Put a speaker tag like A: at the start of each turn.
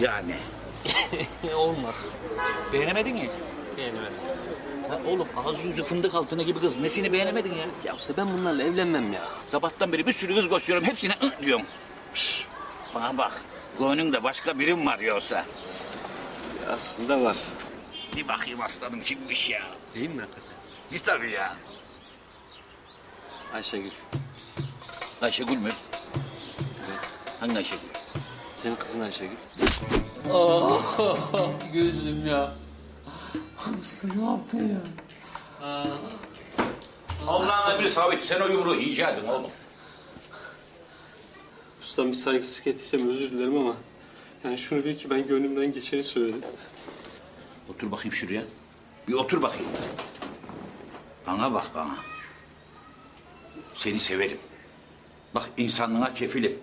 A: Yani.
B: Olmaz.
A: Beğenemedin mi?
B: Beğenemedim.
A: Ha oğlum ağzı yüzü fındık altına gibi kız. Nesini beğenemedin ya?
B: Ya usta ben bunlarla evlenmem ya.
A: Sabahtan beri bir sürü kız koşuyorum. Hepsine ı diyorum. Şş, bana bak. Gönlünde başka birim var yoksa.
B: Aslında var.
A: Bir bakayım aslanım kimmiş ya.
B: Değil mi hakikaten?
A: Git tabii ya.
B: Ayşegül.
A: Ayşegül mü? Hangi Ayşegül?
B: Senin kızın Ayşegül.
C: Gözüm ya. Usta ne yaptın ya?
A: Allah'ına bir sabit. Sen o yumruğu icat edin oğlum.
D: Ustam bir saygısızlık ettiysem özür dilerim ama... Yani şunu bil ki ben gönlümden geçeni söyledim.
A: Otur bakayım şuraya. Bir otur bakayım. Bana bak bana. Seni severim. Bak insanlığına kefilim.